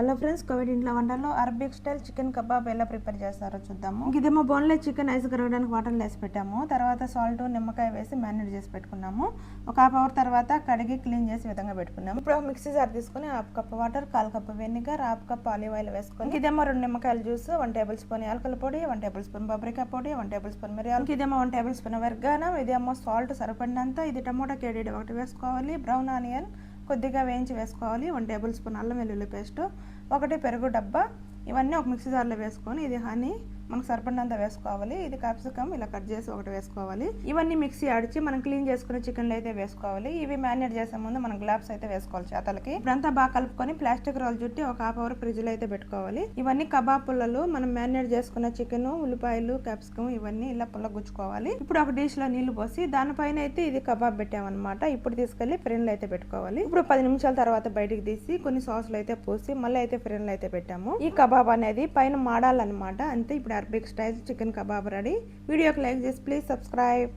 Hello friends Covid ఇంట్లో వంటల్లో Arabic style chicken kebab ఎలా ప్రిపేర్ చేస్తారో చూద్దాము. ఇదేమో బోన్లెస్ చికెన్ ఐస్ కరగడానికి వాటర్ వేసి పెట్టాము. తర్వాత సాల్ట్ నిమ్మకాయ వేసి మ్యారినేట్ చేసి పెట్టుకున్నాము. ఒక హాఫ్ అవర్ తర్వాత కడిగి క్లీన్ చేసి విధంగా పెట్టుకున్నాము. ఇప్పుడు మిక్సీ జార్ తీసుకొని half cup water call cup vinegar half cup olive oil వేసుకొని ఇదేమో రెండు నిమ్మకాయల జ్యూస్ వన్ టేబుల్ స్పూన్ యాలకల పొడి వన్ టేబుల్ స్పూన్ బబ్రికా పొడి వన్ టేబుల్ స్పూన్ మిరియాలు ఇదేమో వన్ టేబుల్ స్పూన్ వెర్గానం ఇదేమో సాల్ట్ సరిపడినంత ఇది టమోటా కేడీ ఒకటి వేసుకోవాలి బ్రౌన్ ఆనియన్ కొద్దిగా వేయించి వేసుకోవాలి. వన్ టేబుల్ స్పూన్ అల్లం వెల్లుల్లి పేస్ట్ ఒకటి పెరుగు డబ్బా ఇవన్నీ ఒక మిక్సీ జార్లో వేసుకొని ఇది హనీ మనకు సరిపడినంత వేసుకోవాలి. ఇది క్యాప్సికమ్ ఇలా కట్ చేసి ఒకటి వేసుకోవాలి. ఇవన్నీ మిక్సీ ఆడిచి మనం క్లీన్ చేసుకున్న చికెన్లు అయితే వేసుకోవాలి. ఇవి మ్యారినేట్ చేసే ముందు మనం గ్లాబ్స్ అయితే వేసుకోవాలి చేతలకి. ఇప్పుడంతా బాగా కలుపుకొని ప్లాస్టిక్ రోల్ చుట్టి ఒక హాఫ్ అవర్ ఫ్రిడ్జ్లో అయితే పెట్టుకోవాలి. ఇవన్నీ కబాబ్ పుల్లలు మనం మ్యారినేట్ చేసుకున్న చికెన్ ఉల్లిపాయలు క్యాప్సికమ్ ఇవన్నీ ఇలా పుల్ల గుచ్చుకోవాలి ఇప్పుడు ఒక డిష్లో నీళ్ళు పోసి దానిపైన అయితే ఇది కబాబ్ పెట్టామన్నమాట. ఇప్పుడు తీసుకెళ్ళి ఫ్రెండ్ అయితే పెట్టుకోవాలి. ఇప్పుడు పది నిమిషాల తర్వాత బయటికి తీసి కొన్ని సాసులు అయితే పోసి మళ్ళీ అయితే ఫ్రెండ్ అయితే పెట్టాము. ఈ కబాబ్ అనేది పైన మాడాలన్నమాట. అంతే ఇప్పుడు Arabic style chicken kebab ready. వీడియోకి లైక్ చేసి ప్లీజ్ సబ్స్క్రైబ్.